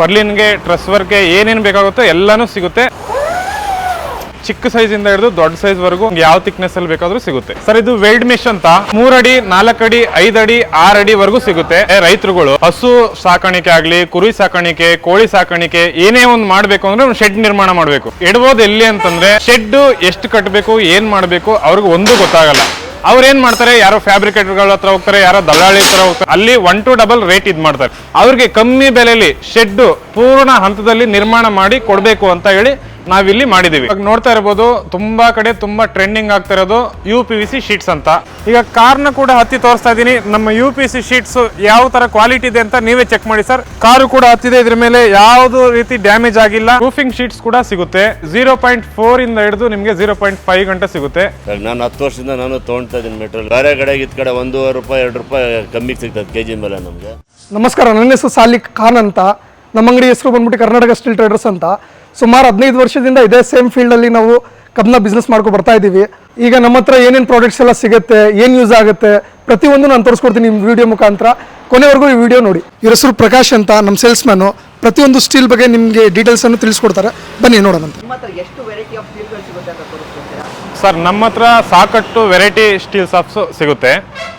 ಪರ್ಲಿನ್ಗೆ truss ವರ್ಕ್ಗೆ ಏನೇನು ಬೇಕಾಗುತ್ತೋ ಎಲ್ಲಾನು ಸಿಗುತ್ತೆ. ಚಿಕ್ಕ ಸೈಜ್ ಇಂದ ಹಿಡಿದು ದೊಡ್ಡ ಸೈಜ್ ವರೆಗೂ ಯಾವ ಥಿಕ್ನೆಸ್ ಅಲ್ಲಿ ಬೇಕಾದ್ರೂ ಸಿಗುತ್ತೆ. ಸರ್, ಇದು ವೆಲ್ಡ್ ಮಿಷ್ ಅಂತ ಮೂರಡಿ, ನಾಲ್ಕಡಿ, ಐದಡಿ, ಆರಡಿ ವರೆಗೂ ಸಿಗುತ್ತೆ. ರೈತರುಗಳು, ಹಸು ಸಾಕಾಣಿಕೆ ಆಗ್ಲಿ, ಕುರಿ ಸಾಕಾಣಿಕೆ, ಕೋಳಿ ಸಾಕಾಣಿಕೆ, ಏನೇ ಒಂದು ಮಾಡ್ಬೇಕು ಅಂದ್ರೆ ಶೆಡ್ ನಿರ್ಮಾಣ ಮಾಡ್ಬೇಕು. ಇಡ್ಬೋದು ಎಲ್ಲಿ ಅಂತಂದ್ರೆ ಶೆಡ್ ಎಷ್ಟು ಕಟ್ಟಬೇಕು ಏನ್ ಮಾಡ್ಬೇಕು, ಅವ್ರಿಗೆ ಒಂದು ಗೊತ್ತಾಗಲ್ಲ. ಅವ್ರು ಏನ್ ಮಾಡ್ತಾರೆ? ಯಾರೋ ಫ್ಯಾಬ್ರಿಕೇಟರ್ಗಳ ಹತ್ರ ಹೋಗ್ತಾರೆ, ಯಾರೋ ದಲ್ಲಾಳಿ ಹತ್ರ ಹೋಗ್ತಾರೆ. ಅಲ್ಲಿ ಒನ್ ಟು ಡಬಲ್ ರೇಟ್ ಇದ್ ಮಾಡ್ತಾರೆ. ಅವ್ರಿಗೆ ಕಮ್ಮಿ ಬೆಲೆಯಲ್ಲಿ ಶೆಡ್ ಪೂರ್ಣ ಹಂತದಲ್ಲಿ ನಿರ್ಮಾಣ ಮಾಡಿ ಕೊಡಬೇಕು ಅಂತ ಹೇಳಿ ನಾವಿಲ್ಲಿ ಮಾಡಿದೀವಿ ಇವಾಗ ನೋಡ್ತಾ ಇರ್ಬೋದು ತುಂಬಾ ಕಡೆ ತುಂಬಾ ಟ್ರೆಂಡಿಂಗ್ ಆಗ್ತಾ ಇರೋದು U P V C sheets ಅಂತ. ಈಗ ಕಾರ್ನ ಕೂಡ ಹತ್ತಿ ತೋರಿಸ್ತಾ ಇದೀನಿ ನಮ್ಮ ಯು ಪಿ ಸಿ ಶೀಟ್ಸ್ ಯಾವ ತರ ಕ್ವಾಲಿಟಿ ಇದೆ ಅಂತ ನೀವೇ ಚೆಕ್ ಮಾಡಿ ಸರ್. ಕಾರು ಕೂಡ ಹತ್ತಿದೆ ಇದ್ರ ಮೇಲೆ ಯಾವ್ದು ರೀತಿ ಡ್ಯಾಮೇಜ್ ಆಗಿಲ್ಲ. ರೂಫಿಂಗ್ ಶೀಟ್ಸ್ ಕೂಡ ಸಿಗುತ್ತೆ. ಜೀರೋ ಪಾಯಿಂಟ್ ಫೋರ್ ಇಂದ ಹಿಡಿದು ನಿಮಗೆ ಜೀರೋ ಪಾಯಿಂಟ್ ಫೈವ್ ಗಂಟೆ ಸಿಗುತ್ತೆ. ನಾನು ಹತ್ತು ವರ್ಷದಿಂದ ನಾನು ತೊಗೊಳ್ತಾ ಇದ್ದೀನಿ ಮೆಟ್ರೋಲ್ ಬೇರೆ ಕಡೆ ಇದ್ ಕಡೆ ಒಂದೂವರೆ ರೂಪಾಯಿ ಎರಡು ರೂಪಾಯಿ ಕಮ್ಮಿ ಸಿಗ್ತದೆ ಕೆ ಜಿ ಮೇಲೆ ನಮಗೆ. ನಮಸ್ಕಾರ ನನ್ನ ಹೆಸರು ಸಾಲಿಕ್ ಖಾನ್ ಅಂತ. ನಮ್ಮ ಅಂಗಡಿ ಹೆಸರು ಬಂದ್ಬಿಟ್ಟು ಕರ್ನಾಟಕ ಸ್ಟೀಲ್ ಟ್ರೇಡರ್ಸ್ ಅಂತ. ಸುಮಾರು ಹದಿನೈದು ವರ್ಷದಿಂದ ಇದೇ ಸೇಮ್ ಫೀಲ್ಡಲ್ಲಿ ನಾವು ಕಬ್ನ ಬಿಸ್ನೆಸ್ ಮಾಡ್ಕೊಂಡು ಬರ್ತಾ ಇದ್ದೀವಿ ಈಗ ನಮ್ಮ ಹತ್ರ ಏನೇನು ಪ್ರಾಡಕ್ಟ್ಸ್ ಎಲ್ಲ ಸಿಗುತ್ತೆ ಏನು ಯೂಸ್ ಆಗುತ್ತೆ ಪ್ರತಿಯೊಂದು ನಾನು ತೋರಿಸ್ಕೊಡ್ತೀನಿ ನಿಮ್ಮ ವಿಡಿಯೋ ಮುಖಾಂತರ. ಕೊನೆವರೆಗೂ ಈ ವಿಡಿಯೋ ನೋಡಿ. ಇವರ ಹೆಸರು ಪ್ರಕಾಶ್ ಅಂತ ನಮ್ಮ ಸೇಲ್ಸ್ ಮ್ಯಾನು ಪ್ರತಿಯೊಂದು ಸ್ಟೀಲ್ ಬಗ್ಗೆ ನಿಮಗೆ ಡೀಟೇಲ್ಸ್ ಅನ್ನು ತಿಳಿಸ್ಕೊಡ್ತಾರೆ. ಬನ್ನಿ ನೋಡೋಣ ನಿಮ್ಮ ಎಷ್ಟು ವೆರೈಟಿ ಆಫ್ ಸ್ಟೀಲ್ಗಳು ಸಿಗುತ್ತೆ ಅಂತ ತೋರಿಸ್ಕೊಡ್ತೀರಾ? ಸರ್ ನಮ್ಮ ಹತ್ರ ಸಾಕಷ್ಟು ವೆರೈಟಿ ಸ್ಟೀಲ್ ಸಾಫ್ಟ್ಸ್ ಸಿಗುತ್ತೆ.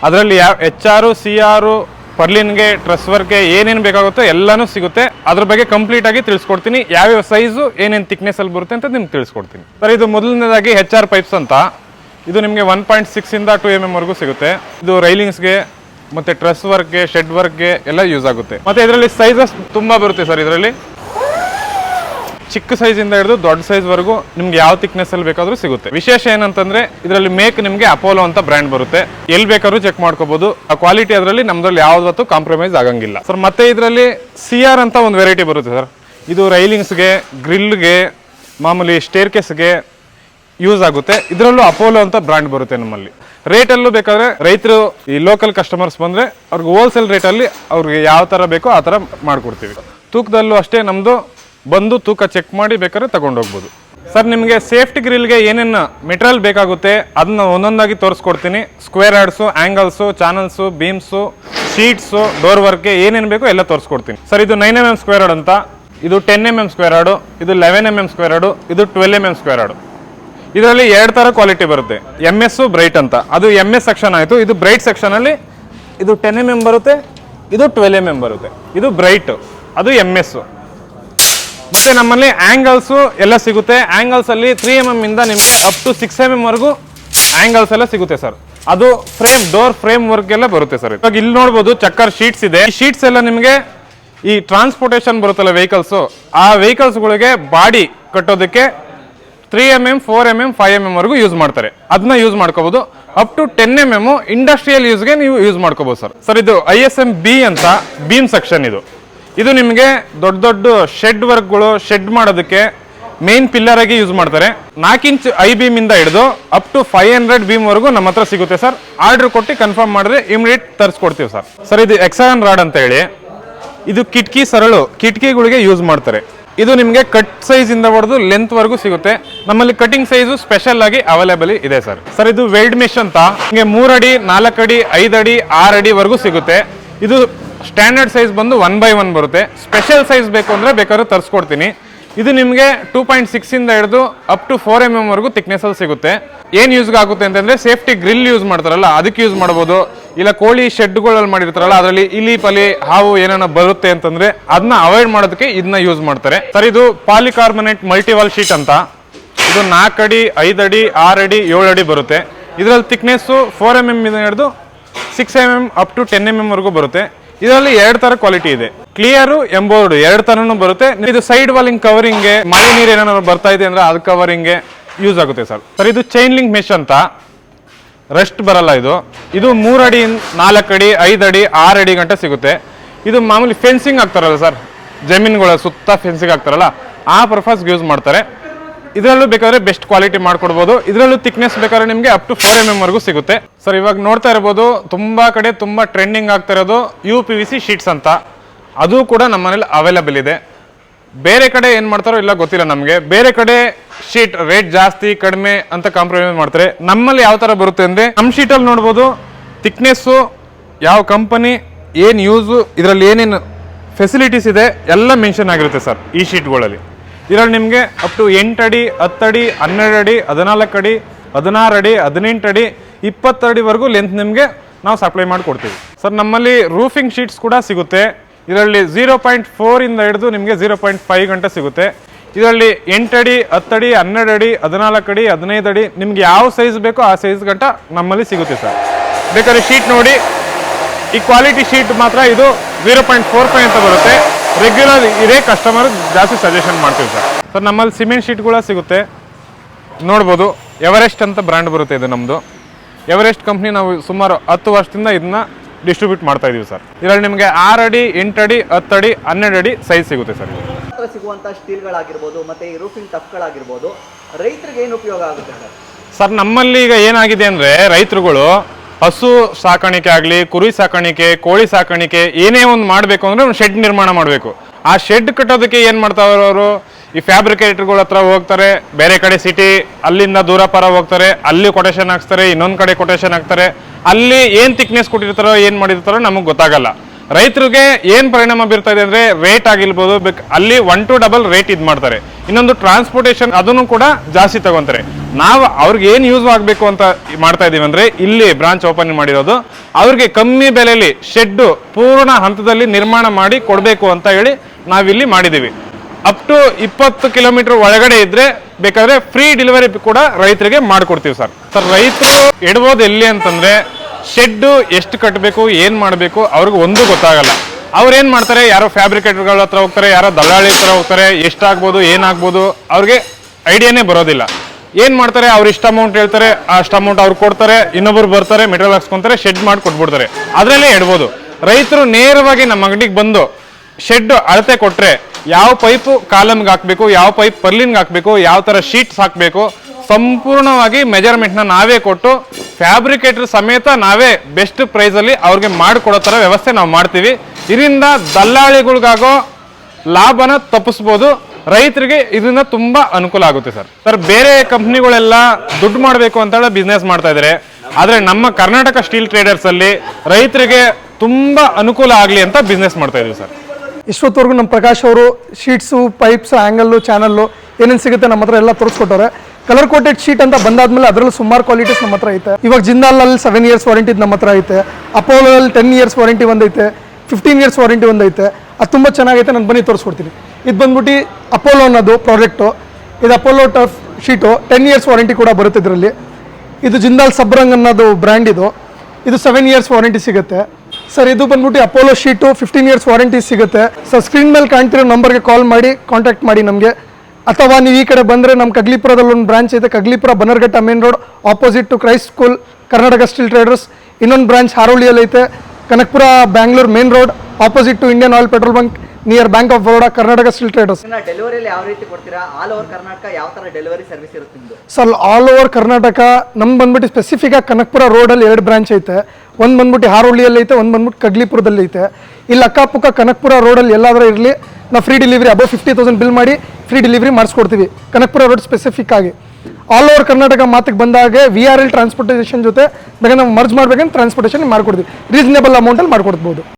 ಅದರಲ್ಲಿ ಯಾವ ಎಚ್ ಆರು ಸಿ ಆರು ಪರ್ಲಿನ್ಗೆ ಟ್ರಸ್ ವರ್ಕ್ಗೆ ಏನೇನು ಬೇಕಾಗುತ್ತೋ ಎಲ್ಲಾನು ಸಿಗುತ್ತೆ. ಅದ್ರ ಬಗ್ಗೆ ಕಂಪ್ಲೀಟ್ ಆಗಿ ತಿಳಿಸ್ಕೊಡ್ತೀನಿ. ಯಾವ್ಯಾವ ಸೈಜು ಏನೇನು ಥಿಕ್ನೆಸ್ ಅಲ್ಲಿ ಬರುತ್ತೆ ಅಂತ ನಿಮ್ಗೆ ತಿಳಿಸ್ಕೊಡ್ತೀನಿ. ಸರ್, ಇದು ಮೊದಲನೇದಾಗಿ ಹೆಚ್ ಆರ್ ಪೈಪ್ಸ್ ಅಂತ. ಇದು ನಿಮಗೆ ಒನ್ ಪಾಯಿಂಟ್ ಸಿಕ್ಸ್ ಇಂದ ಟು ಎಂ ಎಂ ವರೆಗೂ ಸಿಗುತ್ತೆ. ಇದು ರೈಲಿಂಗ್ಸ್ಗೆ ಮತ್ತೆ ಟ್ರಸ್ ವರ್ಕ್ಗೆ ಶೆಡ್ ವರ್ಕ್ಗೆ ಎಲ್ಲ ಯೂಸ್ ಆಗುತ್ತೆ. ಮತ್ತೆ ಇದರಲ್ಲಿ ಸೈಜಸ್ ತುಂಬಾ ಬರುತ್ತೆ ಸರ್, ಇದರಲ್ಲಿ. ಚಿಕ್ಕ ಸೈಜ್ ಇಂದ ಹಿಡಿದು ದೊಡ್ಡ ಸೈಜ್ವರೆಗೂ ನಿಮ್ಗೆ ಯಾವ ಥಿಕ್ನೆಸ್ ಅಲ್ಲಿ ಬೇಕಾದ್ರೂ ಸಿಗುತ್ತೆ. ವಿಶೇಷ ಏನಂತಂದ್ರೆ, ಇದರಲ್ಲಿ ಮೇಕ್ ನಿಮಗೆ ಅಪೋಲೋ ಅಂತ ಬ್ರ್ಯಾಂಡ್ ಬರುತ್ತೆ. ಎಲ್ಲಿ ಬೇಕಾದ್ರೂ ಚೆಕ್ ಮಾಡ್ಕೋಬಹುದು ಆ ಕ್ವಾಲಿಟಿ ಅದರಲ್ಲಿ ನಮ್ದ್ರಲ್ಲಿ ಯಾವ್ದತ್ತು ಕಾಂಪ್ರಮೈಸ್ ಆಗಂಗಿಲ್ಲ. ಸರ್ ಮತ್ತೆ ಇದರಲ್ಲಿ ಸಿ ಆರ್ ಅಂತ ಒಂದು ವೆರೈಟಿ ಬರುತ್ತೆ ಸರ್ ಇದು ರೈಲಿಂಗ್ಸ್ಗೆ ಗ್ರಿಲ್ಗೆ ಮಾಮೂಲಿ ಸ್ಟೇರ್ ಕೇಸ್ಗೆ ಯೂಸ್ ಆಗುತ್ತೆ. ಇದರಲ್ಲೂ ಅಪೋಲೋ ಅಂತ ಬ್ರ್ಯಾಂಡ್ ಬರುತ್ತೆ ನಮ್ಮಲ್ಲಿ. ರೇಟಲ್ಲೂ ಬೇಕಾದ್ರೆ ರೈತರು, ಈ ಲೋಕಲ್ ಕಸ್ಟಮರ್ಸ್ ಬಂದ್ರೆ ಅವ್ರಿಗೆ ಹೋಲ್ಸೇಲ್ ರೇಟಲ್ಲಿ ಅವ್ರಿಗೆ ಯಾವ ಥರ ಬೇಕೋ ಆ ಥರ ಮಾಡ್ಕೊಡ್ತೀವಿ. ತೂಕದಲ್ಲೂ ಅಷ್ಟೇ ನಮ್ಮದು ಬಂದು ತೂಕ ಚೆಕ್ ಮಾಡಿ ಬೇಕಾದ್ರೆ ತಗೊಂಡೋಗ್ಬೋದು ಸರ್, ನಿಮಗೆ ಸೇಫ್ಟಿ ಗ್ರಿಲ್ಗೆ ಏನೇನು ಮೆಟೀರಿಯಲ್ ಬೇಕಾಗುತ್ತೆ ಅದನ್ನ ಒಂದೊಂದಾಗಿ ತೋರಿಸ್ಕೊಡ್ತೀನಿ. Square rods angles channels beams sheets door ವರ್ಕ್ಗೆ ಏನೇನು ಬೇಕೋ ಎಲ್ಲ ತೋರಿಸ್ಕೊಡ್ತೀನಿ. ಸರ್ ಇದು nine M M square rod ಅಂತ. ಇದು ಟೆನ್ ಎಂ ಎಂ ಸ್ಕ್ವೇರ್ ಆಡು ಇದು ಲೆವೆನ್ ಎಂ ಎಂ ಸ್ಕ್ವೇರ್ ಆಡು ಇದು ಟ್ವೆಲ್ ಎಂ ಎಂ ಸ್ಕ್ವೇರ್ ಆಡು ಇದರಲ್ಲಿ ಎರಡು ಥರ ಕ್ವಾಲಿಟಿ ಬರುತ್ತೆ. ಎಂ ಎಸ್ಸು ಬ್ರೈಟ್ ಅಂತ. ಅದು ಎಂ ಎಸ್ ಸೆಕ್ಷನ್ ಆಯಿತು. ಇದು ಬ್ರೈಟ್ ಸೆಕ್ಷನಲ್ಲಿ ಇದು ಟೆನ್ ಎಂ ಎಂ ಬರುತ್ತೆ. ಇದು ಟ್ವೆಲ್ ಎಂ ಎಂ ಬರುತ್ತೆ. ಇದು ಬ್ರೈಟು ಅದು ಎಂ ಎಸ್ ಮತ್ತೆ ನಮ್ಮಲ್ಲಿ ಆ್ಯಂಗಲ್ಸು ಎಲ್ಲ ಸಿಗುತ್ತೆ. ಆಂಗಲ್ಸ್ ಅಲ್ಲಿ ತ್ರೀ ಎಂ ಎಂ ಇಂದ ನಿಮಗೆ up to six M M ವರೆಗೂ ಆಂಗಲ್ಸ್ ಎಲ್ಲ ಸಿಗುತ್ತೆ ಸರ್ ಅದು ಫ್ರೇಮ್ ಡೋರ್ ಫ್ರೇಮ್ ವರ್ಕ್ ಎಲ್ಲ ಬರುತ್ತೆ ಸರ್ ಇವಾಗ ಇಲ್ಲಿ ನೋಡ್ಬೋದು ಚಕ್ಕರ್ ಶೀಟ್ಸ್ ಇದೆ. ಈ ಶೀಟ್ಸ್ ಎಲ್ಲ ನಿಮಗೆ ಈ ಟ್ರಾನ್ಸ್ಪೋರ್ಟೇಷನ್ ಬರುತ್ತಲ್ಲ ವೆಹಿಕಲ್ಸು ಆ ವೆಹಿಕಲ್ಸ್ಗಳಿಗೆ ಬಾಡಿ ಕಟ್ಟೋದಕ್ಕೆ three M M four M M five M M ವರೆಗೂ ಯೂಸ್ ಮಾಡ್ತಾರೆ. ಅದನ್ನ ಯೂಸ್ ಮಾಡ್ಕೋಬಹುದು up to ten M M industrial ಯೂಸ್ಗೆ ನೀವು ಯೂಸ್ ಮಾಡ್ಕೋಬಹುದು ಸರ್ ಸರ್ ಇದು ಐ ಎಸ್ ಎಂ ಬಿ ಅಂತ ಬೀಮ್ ಸೆಕ್ಷನ್ ಇದು. ಇದು ನಿಮಗೆ ದೊಡ್ಡ ದೊಡ್ಡ ಶೆಡ್ ವರ್ಕ್ಗಳು ಶೆಡ್ ಮಾಡೋದಕ್ಕೆ ಮೇನ್ ಪಿಲ್ಲರ್ ಆಗಿ ಯೂಸ್ ಮಾಡ್ತಾರೆ. ನಾಲ್ಕು ಇಂಚ್ ಐ ಬೀಮ್ ಇಂದ ಹಿಡಿದು up to five hundred beam ವರೆಗೂ ನಮ್ಮ ಹತ್ರ ಸಿಗುತ್ತೆ ಸರ್ ಆರ್ಡರ್ ಕೊಟ್ಟು ಕನ್ಫರ್ಮ್ ಮಾಡಿದ್ರೆ ಇಮಿಡಿಯೇಟ್ ತರಿಸ್ಕೊಡ್ತೀವಿ ಸರ್ ಸರ್ ಇದು ಎಕ್ಸಾನ್ ರಾಡ್ ಅಂತ ಹೇಳಿ, ಇದು ಕಿಟಕಿ ಸರಳು, ಕಿಟಕಿಗಳಿಗೆ ಯೂಸ್ ಮಾಡ್ತಾರೆ. ಇದು ನಿಮಗೆ ಕಟ್ ಸೈಜ್ ಇಂದ ಹೊಡೆದು ಲೆಂತ್ ವರೆಗೂ ಸಿಗುತ್ತೆ. ನಮ್ಮಲ್ಲಿ ಕಟಿಂಗ್ ಸೈಜು ಸ್ಪೆಷಲ್ ಆಗಿ ಅವೈಲೇಬಲ್ ಇದೆ ಸರ್ ಸರ್ ಇದು ವೆಲ್ಡ್ ಮೆಶ್ ಅಂತ. ನಿಮಗೆ ಮೂರಡಿ ನಾಲ್ಕಡಿ ಐದಡಿ ಆರಡಿ ವರೆಗೂ ಸಿಗುತ್ತೆ. ಇದು ಸ್ಟ್ಯಾಂಡರ್ಡ್ ಸೈಜ್ ಬಂದು ಒನ್ ಬೈ ಒನ್ ಬರುತ್ತೆ. ಸ್ಪೆಷಲ್ ಸೈಜ್ ಬೇಕು ಅಂದರೆ ಬೇಕಾದ್ರೆ ತರಿಸ್ಕೊಡ್ತೀನಿ. ಇದು ನಿಮಗೆ ಟೂ ಪಾಯಿಂಟ್ ಸಿಕ್ಸಿಂದ ಹಿಡಿದು up to four M M ವರೆಗೂ thickness ಅಲ್ಲಿ ಸಿಗುತ್ತೆ. ಏನು ಯೂಸ್ಗೆ ಆಗುತ್ತೆ ಅಂತಂದರೆ ಸೇಫ್ಟಿ ಗ್ರಿಲ್ ಯೂಸ್ ಮಾಡ್ತಾರಲ್ಲ, ಅದಕ್ಕೆ ಯೂಸ್ ಮಾಡ್ಬೋದು. ಇಲ್ಲ ಕೋಳಿ ಶೆಡ್ಗಳಲ್ಲಿ ಮಾಡಿರ್ತಾರಲ್ಲ, ಅದರಲ್ಲಿ ಇಲಿ, ಪಲಿ, ಹಾವು ಏನೇನೋ ಬರುತ್ತೆ ಅಂತಂದರೆ ಅದನ್ನ ಅವಾಯ್ಡ್ ಮಾಡೋದಕ್ಕೆ ಇದನ್ನ ಯೂಸ್ ಮಾಡ್ತಾರೆ. ಸರ್, ಇದು ಪಾಲಿಕಾರ್ಬನೇಟ್ ಮಲ್ಟಿವಾಲ್ ಶೀಟ್ ಅಂತ. ಇದು ನಾಲ್ಕಡಿ ಐದಡಿ ಆರಡಿ ಏಳು ಅಡಿ ಬರುತ್ತೆ. ಇದರಲ್ಲಿ ತಿಕ್ನೆಸ್ಸು ಫೋರ್ ಎಂ ಎಂ ಹಿಡಿದು six M M up to ten M M ವರೆಗೂ ಬರುತ್ತೆ. ಇದರಲ್ಲಿ ಎರಡು ತರ ಕ್ವಾಲಿಟಿ ಇದೆ. ಕ್ಲಿಯರ್ ಎಂಬೋರ್ಡ್ ಎರಡು ತರನು ಬರುತ್ತೆ. ಇದು ಸೈಡ್ ವಾಲಿಂಗ್ ಕವರಿಂಗ್ ಮಳೆ ನೀರು ಏನಾದ್ರು ಬರ್ತಾ ಇದೆ ಅಂದ್ರೆ ಅದು ಕವರಿಂಗ್ಗೆ ಯೂಸ್ ಆಗುತ್ತೆ ಸರ್ ಸರ್ ಇದು ಚೈನ್ ಲಿಂಕ್ ಮೆಶ್ ಅಂತ. ರೆಸ್ಟ್ ಬರಲ್ಲ ಇದು. ಇದು ಮೂರಡಿ ನಾಲ್ಕಡಿ ಅಡಿ ಆರು ಅಡಿ ಗಂಟೆ ಸಿಗುತ್ತೆ. ಇದು ಮಾಮೂಲಿ ಫೆನ್ಸಿಂಗ್ ಆಗ್ತಾರಲ್ಲ ಸರ್ ಜಮೀನುಗಳ ಸುತ್ತ ಫೆನ್ಸಿಂಗ್ ಆಗ್ತಾರಲ್ಲ, ಆ ಪರ್ಪಸ್ಗೆ ಯೂಸ್ ಮಾಡ್ತಾರೆ. ಇದರಲ್ಲೂ ಬೇಕಾದ್ರೆ ಬೆಸ್ಟ್ ಕ್ವಾಲಿಟಿ ಮಾಡ್ಕೊಡ್ಬೋದು. ಇದರಲ್ಲೂ ತಿಕ್ನೆಸ್ ಬೇಕಾದ್ರೆ ನಿಮಗೆ up to four M M ವರೆಗೂ ಸಿಗುತ್ತೆ. ಸರ್ ಇವಾಗ ನೋಡ್ತಾ ಇರ್ಬೋದು, ತುಂಬಾ ಕಡೆ ತುಂಬಾ ಟ್ರೆಂಡಿಂಗ್ ಆಗ್ತಾ ಇರೋದು U P V C sheets ಅಂತ. ಅದು ಕೂಡ ನಮ್ಮ ಮನೇಲಿ ಅವೈಲಬಲ್ ಇದೆ. ಬೇರೆ ಕಡೆ ಏನು ಮಾಡ್ತಾರೋ ಇಲ್ಲ ಗೊತ್ತಿಲ್ಲ ನಮಗೆ. ಬೇರೆ ಕಡೆ ಶೀಟ್ ರೇಟ್ ಜಾಸ್ತಿ, ಕಡಿಮೆ ಅಂತ ಕಾಂಪ್ರಮೈಸ್ ಮಾಡ್ತಾರೆ. ನಮ್ಮಲ್ಲಿ ಯಾವ ಥರ ಬರುತ್ತೆ ಅಂದರೆ ನಮ್ಮ ಶೀಟಲ್ಲಿ ನೋಡ್ಬೋದು ಥಿಕ್ನೆಸ್ಸು ಯಾವ ಕಂಪನಿ ಏನು ಯೂಸು ಇದರಲ್ಲಿ ಏನೇನು ಫೆಸಿಲಿಟೀಸ್ ಇದೆ, ಎಲ್ಲ ಮೆನ್ಷನ್ ಆಗಿರುತ್ತೆ ಸರ್ ಈ ಶೀಟ್ಗಳಲ್ಲಿ ಇದರಲ್ಲಿ ನಿಮಗೆ ಅಪ್ ಟು ಎಂಟು ಅಡಿ ಹತ್ತಡಿ ಹನ್ನೆರಡು ಅಡಿ, ಹದಿನಾಲ್ಕು ಅಡಿ, ಹದಿನಾರು ಅಡಿ, ಹದಿನೆಂಟು ಅಡಿ, ಇಪ್ಪತ್ತು ಅಡಿವರೆಗೂ ಲೆಂತ್ ನಿಮಗೆ ನಾವು ಸಪ್ಲೈ ಮಾಡಿ ಕೊಡ್ತೀವಿ. ಸರ್ ನಮ್ಮಲ್ಲಿ ರೂಫಿಂಗ್ ಶೀಟ್ಸ್ ಕೂಡ ಸಿಗುತ್ತೆ. ಇದರಲ್ಲಿ ಜೀರೋ ಪಾಯಿಂಟ್ ಫೋರಿಂದ ಹಿಡಿದು ನಿಮಗೆ ಝೀರೋ ಪಾಯಿಂಟ್ ಫೈವ್ ಗಂಟೆ ಸಿಗುತ್ತೆ. ಇದರಲ್ಲಿ ಎಂಟಡಿ ಹತ್ತಡಿ ಹನ್ನೆರಡು ಅಡಿ, ಹದಿನಾಲ್ಕು ಅಡಿ, ಹದಿನೈದು ಅಡಿ ನಿಮ್ಗೆ ಯಾವ ಸೈಜ್ ಬೇಕೋ ಆ ಸೈಜ್ ಗಂಟ ನಮ್ಮಲ್ಲಿ ಸಿಗುತ್ತೆ ಸರ್ ಬೇಕಾದ್ರೆ ಶೀಟ್ ನೋಡಿ. ಈ ಕ್ವಾಲಿಟಿ ಶೀಟ್ ಮಾತ್ರ ಇದು ಝೀರೋ ಪಾಯಿಂಟ್ ಫೋರ್ ಫೈವ್ ಅಂತ ಬರುತ್ತೆ. ರೆಗ್ಯುಲರ್ ಇದೇ ಕಸ್ಟಮರ್ ಜಾಸ್ತಿ ಸಜೆಷನ್ ಮಾಡ್ತೀವಿ ಸರ್ ಸರ್ ನಮ್ಮಲ್ಲಿ ಸಿಮೆಂಟ್ ಶೀಟ್ ಕೂಡ ಸಿಗುತ್ತೆ. ನೋಡ್ಬೋದು ಎವರೆಸ್ಟ್ ಅಂತ ಬ್ರ್ಯಾಂಡ್ ಬರುತ್ತೆ ಇದು ನಮ್ಮದು ಎವರೆಸ್ಟ್ ಕಂಪ್ನಿ ನಾವು ಸುಮಾರು ಹತ್ತು ವರ್ಷದಿಂದ ಇದನ್ನ ಡಿಸ್ಟ್ರಿಬ್ಯೂಟ್ ಮಾಡ್ತಾ ಇದೀವಿ ಸರ್ ಇದರಲ್ಲಿ ನಿಮಗೆ ಆರು ಅಡಿ ಎಂಟು ಅಡಿ ಹತ್ತು ಅಡಿ ಹನ್ನೆರಡು ಅಡಿ ಸೈಜ್ ಸಿಗುತ್ತೆ ಸರ್ ಸಿಗುವಂತಹ ಸ್ಟೀಲ್ಗಳಾಗಿರ್ಬೋದು ಮತ್ತೆ ಈ ರೂಫಿಂಗ್ ಟಫ್ಗಳಾಗಿರ್ಬೋದು ರೈತರಿಗೆ ಏನು ಉಪಯೋಗ ಆಗುತ್ತೆ ಸರ್ ನಮ್ಮಲ್ಲಿ ಈಗ ಏನಾಗಿದೆ ಅಂದರೆ ರೈತರುಗಳು ಹಸು ಸಾಕಾಣಿಕೆ ಆಗಲಿ, ಕುರಿ ಸಾಕಾಣಿಕೆ, ಕೋಳಿ ಸಾಕಾಣಿಕೆ, ಏನೇ ಒಂದು ಮಾಡಬೇಕು ಅಂದರೆ ಒಂದು ಶೆಡ್ ನಿರ್ಮಾಣ ಮಾಡಬೇಕು. ಆ ಶೆಡ್ ಕಟ್ಟೋದಕ್ಕೆ ಏನು ಮಾಡ್ತಾವ್ರೆ ಅವರು? ಈ ಫ್ಯಾಬ್ರಿಕೇಟರ್ಗಳ ಹತ್ರ ಹೋಗ್ತಾರೆ, ಬೇರೆ ಕಡೆ ಸಿಟಿ ಅಲ್ಲಿಂದ ದೂರ ಪರ ಹೋಗ್ತಾರೆ, ಅಲ್ಲಿ ಕೊಟೇಶನ್ ಹಾಕ್ತಾರೆ ಇನ್ನೊಂದು ಕಡೆ ಕೊಟೇಶನ್ ಹಾಕ್ತಾರೆ. ಅಲ್ಲಿ ಏನು ಥಿಕ್ನೆಸ್ ಕೊಟ್ಟಿರ್ತಾರೋ, ಏನು ಮಾಡಿರ್ತಾರೋ ನಮಗೆ ಗೊತ್ತಾಗಲ್ಲ. ರೈತರಿಗೆ ಏನು ಪರಿಣಾಮ ಬೀರ್ತಾ ಇದೆ ಅಂದ್ರೆ ರೇಟ್ ಆಗಿರ್ಬೋದು ಅಲ್ಲಿ ಒನ್ ಟು ಡಬಲ್ ರೇಟ್ ಇದು ಮಾಡ್ತಾರೆ. ಇನ್ನೊಂದು ಟ್ರಾನ್ಸ್ಪೋರ್ಟೇಷನ್ ಅದನ್ನು ಕೂಡ ಜಾಸ್ತಿ ತಗೊತಾರೆ. ನಾವು ಅವ್ರಿಗೆ ಏನು ಯೂಸ್ ಆಗಬೇಕು ಅಂತ ಮಾಡ್ತಾ ಇದೀವಿ ಅಂದ್ರೆ ಇಲ್ಲಿ ಬ್ರಾಂಚ್ ಓಪನ್ ಮಾಡಿರೋದು, ಅವ್ರಿಗೆ ಕಮ್ಮಿ ಬೆಲೆಯಲ್ಲಿ ಶೆಡ್ ಪೂರ್ಣ ಹಂತದಲ್ಲಿ ನಿರ್ಮಾಣ ಮಾಡಿ ಕೊಡಬೇಕು ಅಂತ ಹೇಳಿ ನಾವಿಲ್ಲಿ ಮಾಡಿದ್ದೀವಿ ಅಪ್ ಟು ಇಪ್ಪತ್ತು ಕಿಲೋಮೀಟರ್ ಒಳಗಡೆ ಇದ್ರೆ ಬೇಕಾದ್ರೆ ಫ್ರೀ ಡೆಲಿವರಿ ಕೂಡ ರೈತರಿಗೆ ಮಾಡಿಕೊಡ್ತೀವಿ ಸರ್. ಸರ್, ರೈತರು ಇಡ್ಬೋದು ಎಲ್ಲಿ ಅಂತಂದ್ರೆ ಶೆಡ್ ಎಷ್ಟು ಕಟ್ಟಬೇಕು, ಏನು ಮಾಡಬೇಕು, ಅವ್ರಿಗೆ ಒಂದು ಗೊತ್ತಾಗಲ್ಲ. ಅವ್ರು ಏನು ಮಾಡ್ತಾರೆ, ಯಾರೋ ಫ್ಯಾಬ್ರಿಕೇಟರ್ಗಳ ಹತ್ರ ಹೋಗ್ತಾರೆ, ಯಾರೋ ದಲ್ಲಾಳಿ ಹತ್ರ ಹೋಗ್ತಾರೆ, ಎಷ್ಟಾಗ್ಬೋದು, ಏನಾಗ್ಬೋದು, ಅವ್ರಿಗೆ ಐಡಿಯಾನೇ ಬರೋದಿಲ್ಲ. ಏನು ಮಾಡ್ತಾರೆ, ಅವ್ರು ಇಷ್ಟು ಅಮೌಂಟ್ ಹೇಳ್ತಾರೆ ಅಷ್ಟು ಅಮೌಂಟ್ ಅವ್ರು ಕೊಡ್ತಾರೆ, ಇನ್ನೊಬ್ರು ಬರ್ತಾರೆ ಮೆಟೀರಿಯಲ್ ಹಾಕ್ಸ್ಕೊತಾರೆ ಶೆಡ್ ಮಾಡಿ ಕೊಟ್ಬಿಡ್ತಾರೆ ಅದರಲ್ಲೇ ಇಡ್ಬೋದು ರೈತರು ನೇರವಾಗಿ ನಮ್ಮ ಅಂಗಡಿಗೆ ಬಂದು ಶೆಡ್ ಅಳತೆ ಕೊಟ್ಟರೆ ಯಾವ ಪೈಪು ಕಾಲಮ್ಗೆ ಹಾಕಬೇಕು, ಯಾವ ಪೈಪ್ ಪರ್ಲಿನ್ಗೆ ಹಾಕಬೇಕು, ಯಾವ ಥರ ಶೀಟ್ಸ್ ಹಾಕಬೇಕು, ಸಂಪೂರ್ಣವಾಗಿ ಮೆಜರ್ಮೆಂಟ್ನ ನಾವೇ ಕೊಟ್ಟು ಫ್ಯಾಬ್ರಿಕೇಟರ್ ಸಮೇತ ನಾವೇ ಬೆಸ್ಟ್ ಪ್ರೈಸಲ್ಲಿ ಅವ್ರಿಗೆ ಮಾಡಿಕೊಡೋ ಥರ ವ್ಯವಸ್ಥೆ ನಾವು ಮಾಡ್ತೀವಿ. ಇದರಿಂದ ದಲ್ಲಾಳಿಗಳಿಗಾಗೋ ಲಾಭನ ತಪ್ಪಿಸ್ಬೋದು. ರೈತರಿಗೆ ಇದರಿಂದ ತುಂಬ ಅನುಕೂಲ ಆಗುತ್ತೆ ಸರ್. ಸರ್, ಬೇರೆ ಕಂಪ್ನಿಗಳೆಲ್ಲ ದುಡ್ಡು ಮಾಡಬೇಕು ಅಂತೇಳಿ ಬಿಸ್ನೆಸ್ ಮಾಡ್ತಾ ಇದ್ದಾರೆ ಆದರೆ ನಮ್ಮ ಕರ್ನಾಟಕ ಸ್ಟೀಲ್ ಟ್ರೇಡರ್ಸ್ ಅಲ್ಲಿ ರೈತರಿಗೆ ತುಂಬ ಅನುಕೂಲ ಆಗಲಿ ಅಂತ ಬಿಸ್ನೆಸ್ ಮಾಡ್ತಾ ಇದೀವಿ ಸರ್. ಇಷ್ಟೊತ್ತವರೆಗೂ ನಮ್ಮ ಪ್ರಕಾಶ್ ಅವರು ಶೀಟ್ಸು, ಪೈಪ್ಸ್ ಆ್ಯಂಗಲ್ಲು ಚಾನಲ್ಲು ಏನೇನು ಸಿಗುತ್ತೆ ನಮ್ಮ ಹತ್ರ ಎಲ್ಲ ತೋರಿಸ್ಕೊಟ್ಟವ್ರೆ. ಕಲರ್ ಕೋಟೆಡ್ ಶೀಟ್ ಅಂತ ಬಂದಾದ್ಮೇಲೆ ಅದರಲ್ಲಿ ಸುಮಾರು ಕ್ವಾಲಿಟೀಸ್ ನಮ್ಮ ಹತ್ರ ಐತೆ. ಇವಾಗ ಜಿಂದಾಲಲ್ಲಿ ಸೆವೆನ್ ಇಯರ್ಸ್ ವಾರಂಟಿ ನಮ್ಮ ಹತ್ರ ಐತೆ. ಅಪೋಲೋಲ್ಲಿ ಟೆನ್ ಇಯರ್ಸ್ ವಾರಂಟಿ ಒಂದೈತೆ. ಫಿಫ್ಟೀನ್ ಇಯರ್ಸ್ ವಾರಂಟಿ ಒಂದೈತೆ. ಅದು ತುಂಬ ಚೆನ್ನಾಗೈತೆ, ನಾನು ಬನ್ನಿ ತೋರಿಸ್ಕೊಡ್ತೀನಿ. ಇದು ಬಂದ್ಬಿಟ್ಟು ಅಪೋಲೋ ಅನ್ನೋದು ಪ್ರಾಡಕ್ಟು ಇದು Apollo tough sheet ten years warranty ಕೂಡ ಬರುತ್ತೆ ಇದರಲ್ಲಿ. ಇದು ಜಿಂದಾಲ್ ಸಬ್ರಂಗ್ ಅನ್ನೋದು ಬ್ರ್ಯಾಂಡ್ ಇದು. ಇದು ಸೆವೆನ್ ಇಯರ್ಸ್ ವಾರಂಟಿ ಸಿಗುತ್ತೆ. ಸರ್ ಇದು ಬಂದ್ಬಿಟ್ಟು Apollo sheet fifteen years warranty ಸಿಗುತ್ತೆ. ಸರ್ ಸ್ಕ್ರೀನ್ ಮೇಲೆ ಕಾಣ್ತಿರೋ ನಂಬರ್ಗೆ ಕಾಲ್ ಮಾಡಿ ಕಾಂಟ್ಯಾಕ್ಟ್ ಮಾಡಿ ನಮಗೆ. ಅಥವಾ ನೀವು ಈ ಕಡೆ ಬಂದರೆ ನಮ್ಮ ಕಗ್ಲಿಪುರದಲ್ಲಿ ಒಂದು ಬ್ರಾಂಚ್ ಇದೆ, Kaglipura Bannerghatta main road opposite to Christ School Karnataka Steel Traders ಇನ್ನೊಂದು ಬ್ರಾಂಚ್ ಹಾರೋಳಿಯಲ್ಲಿ ಐತೆ, Kanakapura Bangalore main road opposite to Indian Oil petrol bunk near Bank of Baroda Karnataka Steel Traders ಡೆಲಿವರಿಯಲ್ಲಿ ಯಾವ ರೀತಿ ಕೊಡ್ತೀರಾ? ಆಲ್ ಓವರ್ ಕರ್ನಾಟಕ ಯಾವ ತರ delivery service ಇರುತ್ತೆ sir all over Karnataka ನಮ್ದು ಬಂದ್ಬಿಟ್ಟು ಸ್ಪೆಸಿಫಿಕ್ ಆಗಿ ಕನಕಪುರ ರೋಡಲ್ಲಿ ಎರಡು ಬ್ರಾಂಚ್ ಐತೆ. ಒಂದು ಬಂದ್ಬಿಟ್ಟು ಹಾರೋಳಿಯಲ್ಲಿ ಐತೆ ಒಂದು ಬಂದ್ಬಿಟ್ಟು ಕಗ್ಲಿಪುರದಲ್ಲಿ ಐತೆ. ಇಲ್ಲಿ ಅಕ್ಕಪಕ್ಕ ಕನಕಪುರ ರೋಡಲ್ಲಿ ಎಲ್ಲಾದರೂ ಇರಲಿ ನಾವು free delivery above fifty thousand bill ಮಾಡಿ ಫ್ರೀ ಡೆಲಿವರಿ ಮಾಡಿಸ್ಕೊಡ್ತೀವಿ. ಕನಕಪುರ ರೋಡ್ ಸ್ಪೆಸಿಫಿಕ್ ಆಗಿ. ಆಲ್ ಓವರ್ ಕರ್ನಾಟಕ ಮಾತಿಗೆ ಬಂದಾಗ ವಿ ಆರ್ ಎಲ್ ಟ್ರಾನ್ಸ್ಪೋರ್ಟೇಷನ್ ಜೊತೆ ಬೇಗ ನಾವು ಮರ್ಜ್ ಮಾಡ್ಬೇಕಂದ್ರೆ ಟ್ರಾನ್ಸ್ಪೋರ್ಟೇಷನ್ ಮಾಡ್ಕೊಡ್ತೀವಿ. ರೀಸನೇಬಲ್ ಅಮೌಂಟಲ್ಲಿ ಮಾಡ್ಕೊಡ್ಬೋದು.